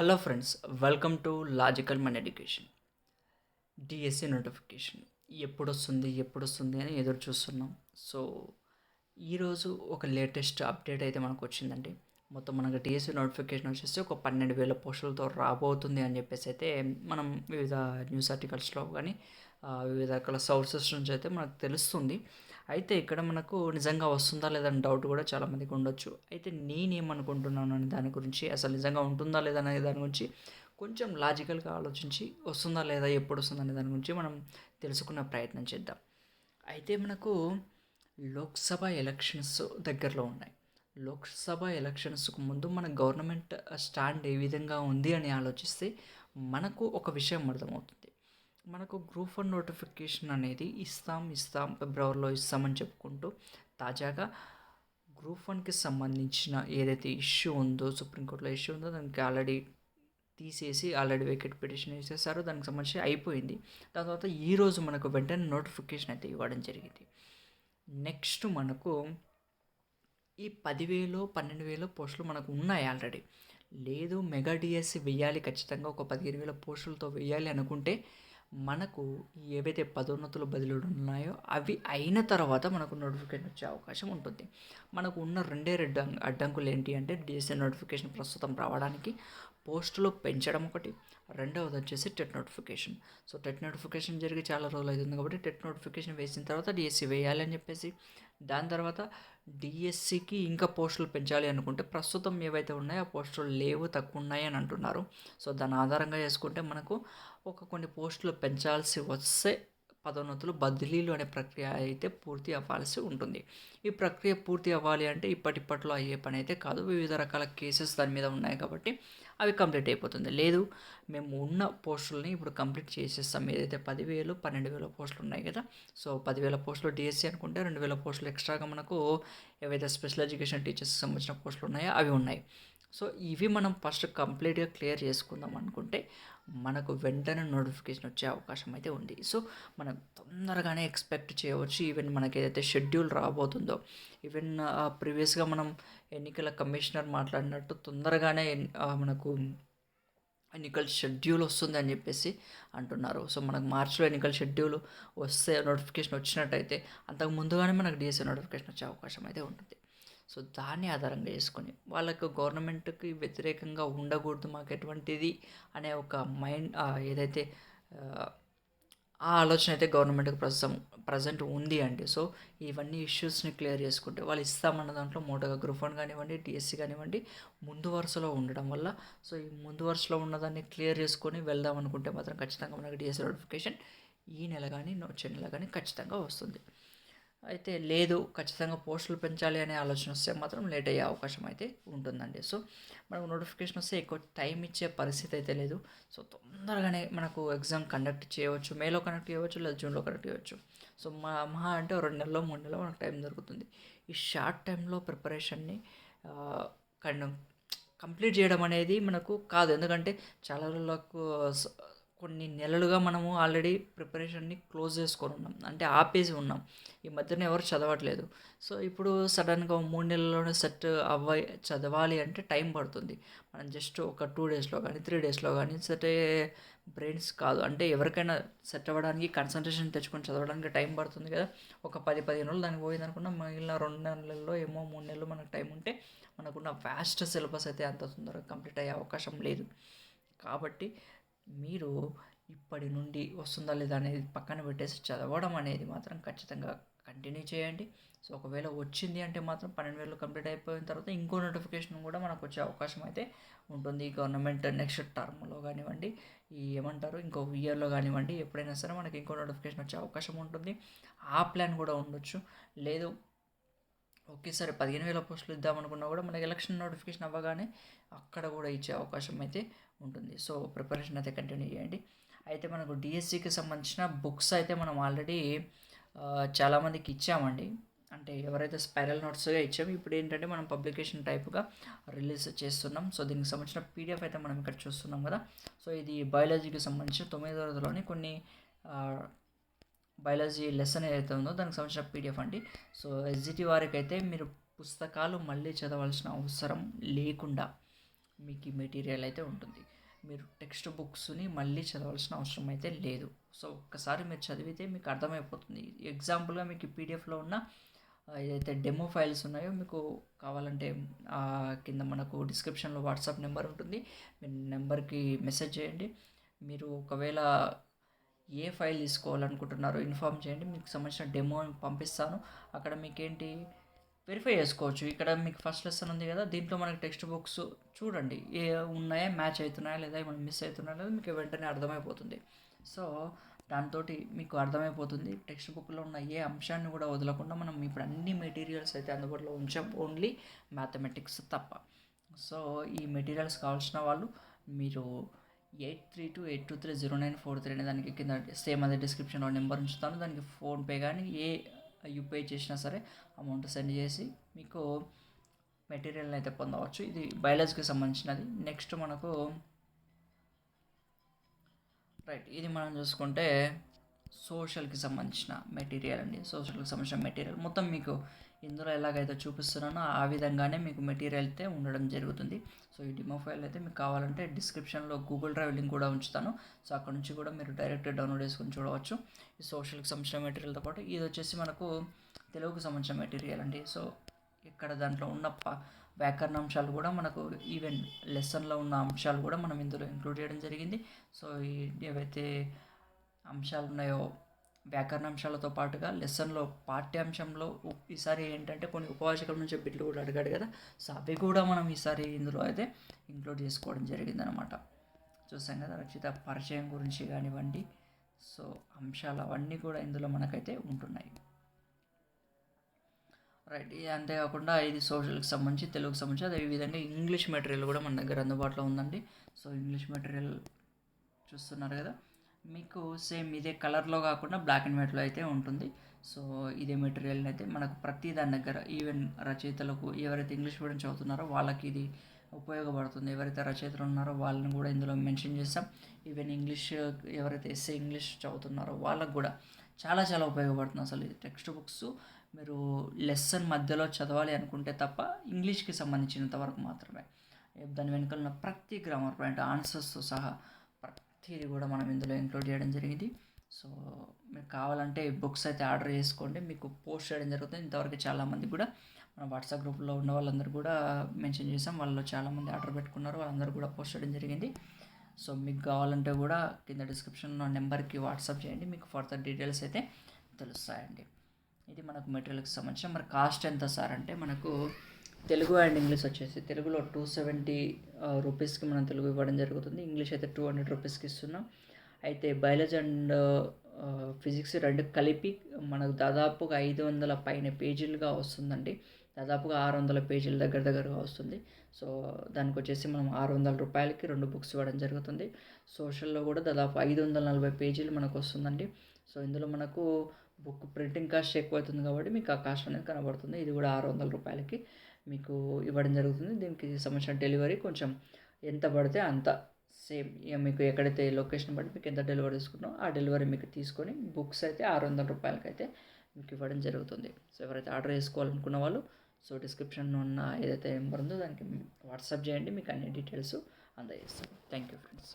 Hello friends welcome to logical man education DSC notification ఎప్పుడు వస్తుంది ఎప్పుడు వస్తుంది అని ఎదురు చూస్తున్నాం సో ఈరోజు ఒక లేటెస్ట్ అప్డేట్ అయితే మనకు వచ్చిందండి మొత్తం మనకు డిఎస్సి నోటిఫికేషన్ వచ్చేసి ఒక పన్నెండు వేల పోస్టులతో రాబోతుంది అని చెప్పేసి అయితే మనం వివిధ న్యూస్ ఆర్టికల్స్లో కానీ వివిధ రకాల సోర్సెస్ నుంచి అయితే మనకు తెలుస్తుంది. అయితే ఇక్కడ మనకు నిజంగా వస్తుందా లేదని డౌట్ కూడా చాలామందికి ఉండొచ్చు. అయితే నేనేమనుకుంటున్నాను అనే దాని గురించి అసలు నిజంగా ఉంటుందా లేదా అనే దాని గురించి కొంచెం లాజికల్గా ఆలోచించి వస్తుందా లేదా ఎప్పుడు వస్తుందా అనే దాని గురించి మనం తెలుసుకునే ప్రయత్నం చేద్దాం. అయితే మనకు లోక్సభ ఎలక్షన్స్ దగ్గరలో ఉన్నాయి. లోక్సభ ఎలక్షన్స్కు ముందు మన గవర్నమెంట్ స్టాండ్ ఏ విధంగా ఉంది అని ఆలోచిస్తే మనకు ఒక విషయం అర్థమవుతుంది. మనకు గ్రూప్ వన్ నోటిఫికేషన్ అనేది ఇస్తాం ఇస్తాం ఫిబ్రవరిలో ఇస్తామని చెప్పుకుంటూ తాజాగా గ్రూప్ వన్కి సంబంధించిన ఏదైతే ఇష్యూ ఉందో సుప్రీంకోర్టులో ఇష్యూ ఉందో దానికి ఆల్రెడీ తీసేసి ఆల్రెడీ వేకెట్ పిటిషన్ వేసేసారు దానికి సంబంధించి అయిపోయింది. దాని తర్వాత ఈరోజు మనకు వెంటనే నోటిఫికేషన్ అయితే ఇవ్వడం జరిగింది. నెక్స్ట్ మనకు ఈ పదివేలు పన్నెండు వేల పోస్టులు మనకు ఉన్నాయి ఆల్రెడీ లేదు మెగా డిఎస్సి వేయాలి ఖచ్చితంగా ఒక పదిహేను వేల పోస్టులతో వేయాలి అనుకుంటే మనకు ఏవైతే పదోన్నతులు బదిలీలు ఉన్నాయో అవి అయిన తర్వాత మనకు నోటిఫికేషన్ వచ్చే అవకాశం ఉంటుంది. మనకు ఉన్న రెండే రెండు అడ్డంకులు ఏంటి అంటే డిఎస్సి నోటిఫికేషన్ ప్రస్తుతం రావడానికి పోస్టులు పెంచడం ఒకటి రెండవది వచ్చేసి TET notification so TET notification జరిగి చాలా రోజులు అవుతుంది కాబట్టి టెట్ నోటిఫికేషన్ వేసిన తర్వాత డిఎస్సి వేయాలని చెప్పేసి దాని తర్వాత డిఎస్సికి ఇంకా పోస్టులు పెంచాలి అనుకుంటే ప్రస్తుతం ఏవైతే ఉన్నాయో ఆ పోస్టులు లేవు తక్కువ ఉన్నాయి అని అంటున్నారు. సో దాని ఆధారంగా చేసుకుంటే మనకు ఒక కొన్ని పోస్టులు పెంచాల్సి వస్తే పదోన్నతులు బదిలీలు అనే ప్రక్రియ అయితే పూర్తి అవ్వాల్సి ఉంటుంది. ఈ ప్రక్రియ పూర్తి అవ్వాలి అంటే ఇప్పటిప్పట్లో అయ్యే పని అయితే కాదు. వివిధ రకాల కేసెస్ దాని మీద ఉన్నాయి కాబట్టి అవి కంప్లీట్ అయిపోతుంది. లేదు మేము ఉన్న పోస్టులని ఇప్పుడు కంప్లీట్ చేసేస్తాం. ఏదైతే పదివేలు పన్నెండు వేల పోస్టులు ఉన్నాయి కదా. సో పదివేల పోస్టులు డిఎస్సి అనుకుంటే రెండు వేల పోస్టులు ఎక్స్ట్రాగా మనకు ఏవైతే స్పెషల్ ఎడ్యుకేషన్ టీచర్స్కి సంబంధించిన పోస్టులు ఉన్నాయో అవి ఉన్నాయి. సో ఇవి మనం ఫస్ట్ కంప్లీట్గా క్లియర్ చేసుకుందాం అనుకుంటే మనకు వెంటనే నోటిఫికేషన్ వచ్చే అవకాశం అయితే ఉంది. సో మనం తొందరగానే ఎక్స్పెక్ట్ చేయవచ్చు. ఈవెన్ మనకి ఏదైతే షెడ్యూల్ రాబోతుందో ఈవెన్ ప్రీవియస్గా మనం ఎన్నికల కమిషనర్ మాట్లాడినట్టు తొందరగానే మనకు ఎన్నికల షెడ్యూల్ వస్తుంది అని చెప్పేసి అంటున్నారు. సో మనకు మార్చిలో ఎన్నికల షెడ్యూల్ వస్తే నోటిఫికేషన్ వచ్చినట్టయితే అంతకు ముందుగానే మనకు డిఎస్ఏ నోటిఫికేషన్ వచ్చే అవకాశం అయితే ఉంటుంది. సో దాన్ని ఆధారంగా చేసుకొని వాళ్ళకు గవర్నమెంట్కి వ్యతిరేకంగా ఉండకూడదు మాకు ఎటువంటిది అనే ఒక మైండ్ ఏదైతే ఆ, ఆలోచన అయితే గవర్నమెంట్కి ప్రస్తుతం ప్రజెంట్ ఉంది అండి. సో ఇవన్నీ ఇష్యూస్ని క్లియర్ చేసుకుంటే వాళ్ళు ఇస్తామన్న దాంట్లో మోటోగా గ్రూప్ వన్ కానివ్వండి డిఎస్సి కానివ్వండి ముందు వరుసలో ఉండడం వల్ల సో ఈ ముందు వరుసలో ఉన్నదాన్ని క్లియర్ చేసుకొని వెళ్దాం అనుకుంటే మాత్రం ఖచ్చితంగా మనకి డిఎస్సి నోటిఫికేషన్ ఈ నెల కానీ వచ్చే నెల కానీ ఖచ్చితంగా వస్తుంది. అయితే లేదు ఖచ్చితంగా పోస్టులు పెంచాలి అనే ఆలోచన వస్తే మాత్రం లేట్ అయ్యే అవకాశం అయితే ఉంటుందండి. సో మనకు నోటిఫికేషన్ వస్తే ఎక్కువ టైం ఇచ్చే పరిస్థితి అయితే లేదు. సో తొందరగానే మనకు ఎగ్జామ్ కండక్ట్ చేయవచ్చు మేలో కండక్ట్ చేయవచ్చు లేదా జూన్లో కండక్ట్ చేయవచ్చు. సో మా మహా అంటే రెండు నెలలో మూడు నెలలో మనకు టైం దొరుకుతుంది. ఈ షార్ట్ టైంలో ప్రిపరేషన్ని కండ కంప్లీట్ చేయడం అనేది మనకు కాదు. ఎందుకంటే చాలా రోజులకు కొన్ని నెలలుగా మనము ఆల్రెడీ ప్రిపరేషన్ని క్లోజ్ చేసుకొని ఉన్నాం. అంటే ఆపేసి ఉన్నాం. ఈ మధ్యన ఎవరు చదవట్లేదు. సో ఇప్పుడు సడన్గా మూడు నెలల్లోనే సెట్ అవ్వ చదవాలి అంటే టైం పడుతుంది. మనం జస్ట్ ఒక టూ డేస్లో కానీ త్రీ డేస్లో కానీ సెట్ అయ్యే బ్రెయిన్స్ కాదు. అంటే ఎవరికైనా సెట్ అవ్వడానికి కన్సన్ట్రేషన్ తెచ్చుకొని చదవడానికి టైం పడుతుంది కదా. ఒక పది పదిహేను రోజులు దానికి పోయింది అనుకున్నా మిగిలిన రెండు నెలల్లో ఏమో మూడు నెలలు మనకు టైం ఉంటే మనకున్న వ్యాస్ట్ సిలబస్ అయితే అంత తొందరగా కంప్లీట్ అయ్యే అవకాశం లేదు. కాబట్టి మీరు ఇప్పటి నుండి వస్తుందా లేదా అనేది పక్కన పెట్టేసి చదవడం అనేది మాత్రం ఖచ్చితంగా కంటిన్యూ చేయండి. సో ఒకవేళ వచ్చింది అంటే మాత్రం పన్నెండు వేలు కంప్లీట్ అయిపోయిన తర్వాత ఇంకో నోటిఫికేషన్ కూడా మనకు వచ్చే అవకాశం అయితే ఉంటుంది. గవర్నమెంట్ నెక్స్ట్ టర్మ్లో కానివ్వండి ఈ ఏమంటారు ఇంకో ఇయర్లో కానివ్వండి ఎప్పుడైనా సరే మనకి ఇంకో నోటిఫికేషన్ వచ్చే అవకాశం ఉంటుంది. ఆ ప్లాన్ కూడా ఉండొచ్చు. లేదు ఒకేసారి పదిహేను వేల పోస్టులు ఇద్దామనుకున్నా కూడా మనకి ఎలక్షన్ నోటిఫికేషన్ అవ్వగానే అక్కడ కూడా ఇచ్చే అవకాశం అయితే ఉంటుంది. సో ప్రిపరేషన్ అయితే కంటిన్యూ చేయండి. అయితే మనకు డిఎస్సికి సంబంధించిన బుక్స్ అయితే మనం ఆల్రెడీ చాలామందికి ఇచ్చామండి. అంటే ఎవరైతే స్పైరల్ నోట్స్గా ఇచ్చామో ఇప్పుడు ఏంటంటే మనం పబ్లికేషన్ టైప్గా రిలీజ్ చేస్తున్నాం. సో దీనికి సంబంధించిన పీడిఎఫ్ అయితే మనం ఇక్కడ చూస్తున్నాం కదా. సో ఇది బయాలజీకి సంబంధించిన తొమ్మిది తరగతిలోని కొన్ని బయాలజీ లెసన్ ఏదైతే ఉందో దానికి సంబంధించిన పీడిఎఫ్ అండి. సో ఎస్జిటి వారికి అయితే మీరు పుస్తకాలు మళ్ళీ చదవాల్సిన అవసరం లేకుండా మీకు ఈ మెటీరియల్ అయితే ఉంటుంది. మీరు టెక్స్ట్ బుక్స్ని మళ్ళీ చదవాల్సిన అవసరం అయితే లేదు. సో ఒక్కసారి మీరు చదివితే మీకు అర్థమైపోతుంది. ఎగ్జాంపుల్గా మీకు పీడిఎఫ్లో ఉన్న ఏదైతే డెమో ఫైల్స్ ఉన్నాయో మీకు కావాలంటే ఆ, కింద మనకు డిస్క్రిప్షన్లో వాట్సాప్ నెంబర్ ఉంటుంది. మీ నెంబర్కి మెసేజ్ చేయండి. మీరు ఒకవేళ ఏ ఫైల్ తీసుకోవాలనుకుంటున్నారో ఇన్ఫామ్ చేయండి. మీకు సంబంధించిన డెమో పంపిస్తాను. అక్కడ మీకేంటి వెరిఫై చేసుకోవచ్చు. ఇక్కడ మీకు ఫస్ట్ లెసన్ ఉంది కదా దీంట్లో మనకి టెక్స్ట్ బుక్స్ చూడండి. ఏ ఉన్నాయా మ్యాచ్ అవుతున్నాయా లేదా ఏమైనా మిస్ అవుతున్నాయా లేదా మీకు వెంటనే అర్థమైపోతుంది. సో దాంతో మీకు అర్థమైపోతుంది. టెక్స్ట్ బుక్లో ఉన్న ఏ అంశాన్ని కూడా వదలకుండా మనం ఇప్పుడు అన్ని మెటీరియల్స్ అయితే అందుబాటులో ఉంచాం. ఓన్లీ మ్యాథమెటిక్స్ తప్ప. సో ఈ మెటీరియల్స్ కావాల్సిన వాళ్ళు మీరు eight three two eight two three zero nine four three అనే దానికి కింద సేమ్ అదే డిస్క్రిప్షన్లో నెంబర్ ఉంచుతాను. దానికి ఫోన్పే కానీ ఏ యూపీఐ చేసినా సరే అమౌంట్ సెండ్ చేసి మీకు మెటీరియల్ని అయితే పొందవచ్చు. ఇది బయాలజీకి సంబంధించినది. నెక్స్ట్ మనకు రైట్ ఇది మనం చూసుకుంటే సోషల్కి సంబంధించిన మెటీరియల్ అండి. సోషల్కి సంబంధించిన మెటీరియల్. మొత్తం మీకు ఇందులో ఎలాగైతే చూపిస్తున్నానో ఆ విధంగానే మీకు మెటీరియల్ అయితే ఉండడం జరుగుతుంది. సో ఈ డిమో ఫైల్ అయితే మీకు కావాలంటే డిస్క్రిప్షన్లో గూగుల్ డ్రైవ్ లింక్ కూడా ఉంచుతాను. సో అక్కడ నుంచి కూడా మీరు డైరెక్ట్ డౌన్లోడ్ చేసుకొని చూడవచ్చు. ఈ సోషల్కి సంబంధించిన మెటీరియల్తో పాటు ఇది వచ్చేసి మనకు తెలుగుకు సంబంధించిన మెటీరియల్ అండి. సో ఇక్కడ దాంట్లో ఉన్న వ్యాకరణ అంశాలు కూడా మనకు ఈవెన్ లెసన్లో ఉన్న అంశాలు కూడా మనం ఇందులో ఇంక్లూడ్ చేయడం జరిగింది. సో ఈ ఏవైతే అంశాలు ఉన్నాయో వ్యాకరణ అంశాలతో పాటుగా లెసన్లో పాఠ్యాంశంలో ఈసారి ఏంటంటే కొన్ని ఉపవాచకం నుంచి బిట్లు కూడా అడిగాడు కదా. సో అవి కూడా మనం ఈసారి ఇందులో అయితే ఇంక్లూడ్ చేసుకోవడం జరిగింది అనమాట చూసాం కదా రచిత పరిచయం గురించి కానివ్వండి సో అంశాలు అవన్నీ కూడా ఇందులో మనకైతే ఉంటున్నాయి. రైట్ అంతేకాకుండా ఇది సోషల్కి సంబంధించి తెలుగుకి సంబంధించి అదేవిధంగా ఇంగ్లీష్ మెటీరియల్ కూడా మన దగ్గర అందుబాటులో ఉందండి. సో ఇంగ్లీష్ మెటీరియల్ చూస్తున్నారు కదా. మీకు సేమ్ ఇదే కలర్లో కాకుండా బ్లాక్ అండ్ వైట్లో అయితే ఉంటుంది. సో ఇదే మెటీరియల్ని అయితే మనకు ప్రతి దాని దగ్గర ఈవెన్ రచయితలకు ఎవరైతే ఇంగ్లీష్ మీడియం చదువుతున్నారో వాళ్ళకి ఇది ఉపయోగపడుతుంది. ఎవరైతే రచయితలు ఉన్నారో వాళ్ళని కూడా ఇందులో మెన్షన్ చేస్తాం. ఈవెన్ ఇంగ్లీష్ ఎవరైతే ఎస్ఏ ఇంగ్లీష్ చదువుతున్నారో వాళ్ళకు కూడా చాలా చాలా ఉపయోగపడుతుంది అసలు ఇది టెక్స్ట్ బుక్స్ మీరు లెసన్ మధ్యలో చదవాలి అనుకుంటే తప్ప ఇంగ్లీష్కి సంబంధించినంత వరకు మాత్రమే. దాని వెనుకలున్న ప్రతి గ్రామర్ పాయింట్ ఆన్సర్స్తో సహా థియరీ కూడా మనం ఇందులో ఇంక్లూడ్ చేయడం జరిగింది. సో మీకు కావాలంటే బుక్స్ అయితే ఆర్డర్ చేసుకోండి. మీకు పోస్ట్ చేయడం జరుగుతుంది. ఇంతవరకు చాలామంది కూడా మన వాట్సాప్ గ్రూప్లో ఉన్న వాళ్ళందరూ కూడా మెన్షన్ చేసాం వాళ్ళు చాలామంది ఆర్డర్ పెట్టుకున్నారు. వాళ్ళందరూ కూడా పోస్ట్ చేయడం జరిగింది. సో మీకు కావాలంటే కూడా కింద డిస్క్రిప్షన్లో నెంబర్కి వాట్సాప్ చేయండి. మీకు ఫర్దర్ డీటెయిల్స్ అయితే తెలుస్తాయండి. ఇది మనకు మెటీరియల్కి సంబంధించిన. మరి కాస్ట్ ఎంత సార్? అంటే మనకు తెలుగు అండ్ ఇంగ్లీష్ వచ్చేసి తెలుగులో టూ సెవెంటీ రూపీస్కి మనం తెలుగు ఇవ్వడం జరుగుతుంది. ఇంగ్లీష్ అయితే టూ హండ్రెడ్ రూపీస్కి ఇస్తున్నాం. అయితే బయాలజీ అండ్ ఫిజిక్స్ రెండు కలిపి మనకు దాదాపుగా ఐదు వందల పైన పేజీలుగా వస్తుందండి. దాదాపుగా ఆరు వందల పేజీల దగ్గర దగ్గరగా వస్తుంది. సో దానికి వచ్చేసి మనం ఆరు వందల రూపాయలకి రెండు బుక్స్ ఇవ్వడం జరుగుతుంది. సోషల్లో కూడా దాదాపు ఐదు వందల నలభై పేజీలు మనకు వస్తుందండి. సో ఇందులో మనకు బుక్ ప్రింటింగ్ కాస్ట్ ఎక్కువ అవుతుంది కాబట్టి మీకు ఆ కాస్ట్ అనేది కనబడుతుంది. ఇది కూడా ఆరు వందల రూపాయలకి. మీకు ఇవ్వడం జరుగుతుంది. దీనికి సంబంధించిన డెలివరీ కొంచెం ఎంత పడితే అంత సేమ్. ఇక మీకు ఎక్కడైతే లొకేషన్ బట్టి మీకు ఎంత డెలివరీ తీసుకున్నారో ఆ డెలివరీ మీకు తీసుకొని బుక్స్ అయితే ఆరు వందల రూపాయలకి అయితే మీకు ఇవ్వడం జరుగుతుంది. సో ఎవరైతే ఆర్డర్ చేసుకోవాలనుకున్న వాళ్ళు సో డిస్క్రిప్షన్లో ఉన్న ఏదైతే నెంబర్ ఉందో దానికి వాట్సాప్ చేయండి. మీకు అన్ని డీటెయిల్స్ అందజేస్తాను థ్యాంక్ యూ ఫ్రెండ్స్.